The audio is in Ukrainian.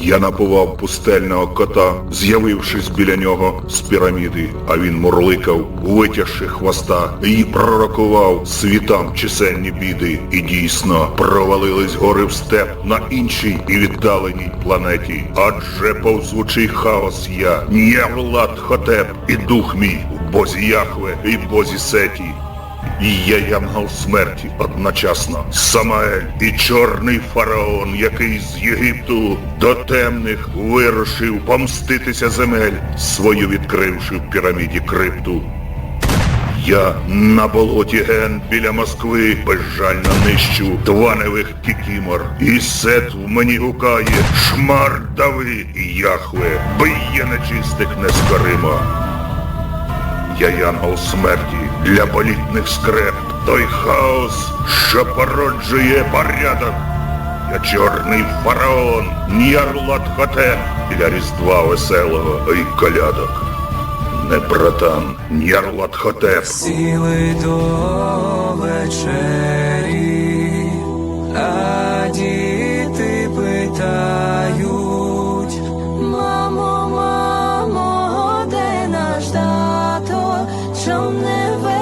Я напував пустельного кота, з'явившись біля нього з піраміди, а він мурликав, витягши хвоста, і пророкував світам чисельні біди. І дійсно провалились гори в степ на іншій і віддаленій планеті. Адже повзвучий хаос я, Нєрлат Хотеп і дух мій в Бозі Яхве і Бозі Сеті. І я янгол смерті одночасно. Самаель і чорний фараон, який з Єгипту до темних вирушив помститися земель, свою відкривши в піраміді крипту. Я на болоті ген біля Москви безжально нищу тваневих кікімор. І сет в мені гукає шмар дави і яхве, биє нечистих нескоримо. Я янгол смерті для політних скреп, той хаос, що породжує порядок. Я чорний фараон, Ньярлат Хотеп для Різдва веселого і колядок. Не братан, Ньярлат Хотеп. Сіли до вечері, а діти питають, Мамо, мамо, де наш тато? Чом не away.